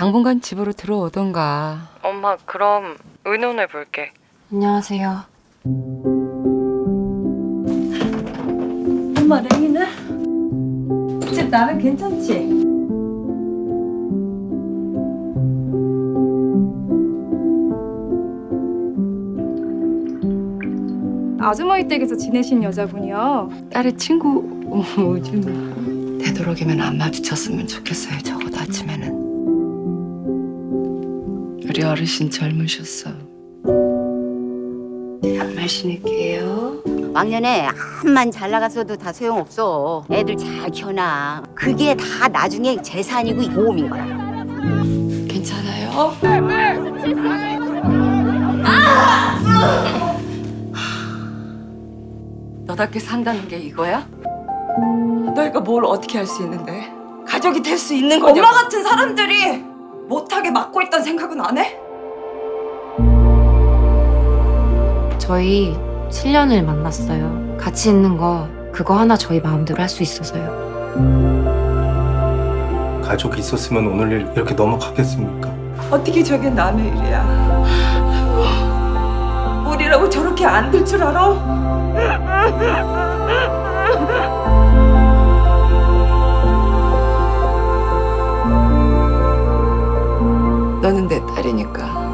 당분간 집으로 들어오던가. 엄마 그럼 의논해 볼게. 안녕하세요. 엄마 랭이는? 집 나는 괜찮지? 아주머니 댁에서 지내신 여자분이요. 딸의 친구 오줌 되도록이면 안 마주쳤으면 좋겠어요. 적어도 아침에는. 우리 어르신 젊으셨어. 양말 신을게요. 왕년에 암만 잘 나갔어도 다 소용없어. 애들 잘 키워놔. 그게 다 나중에 재산이고 보험인 거야. 괜찮아요? 너답게 산다는 게 이거야? 너희가 뭘 어떻게 할 수 있는데? 가족이 될 수 있는 거냐고? 엄마 같은 사람들이 못하게 막고 있다는 생각은 안 해? 저희 7년을 만났어요. 같이 있는 거 그거 하나 저희 마음대로 할 수 있어서요. 가족이 있었으면 오늘 일 이렇게 넘어가겠습니까? 어떻게 저게 남의 일이야? 우리라고 저렇게 안 될 줄 알아? 내 딸이니까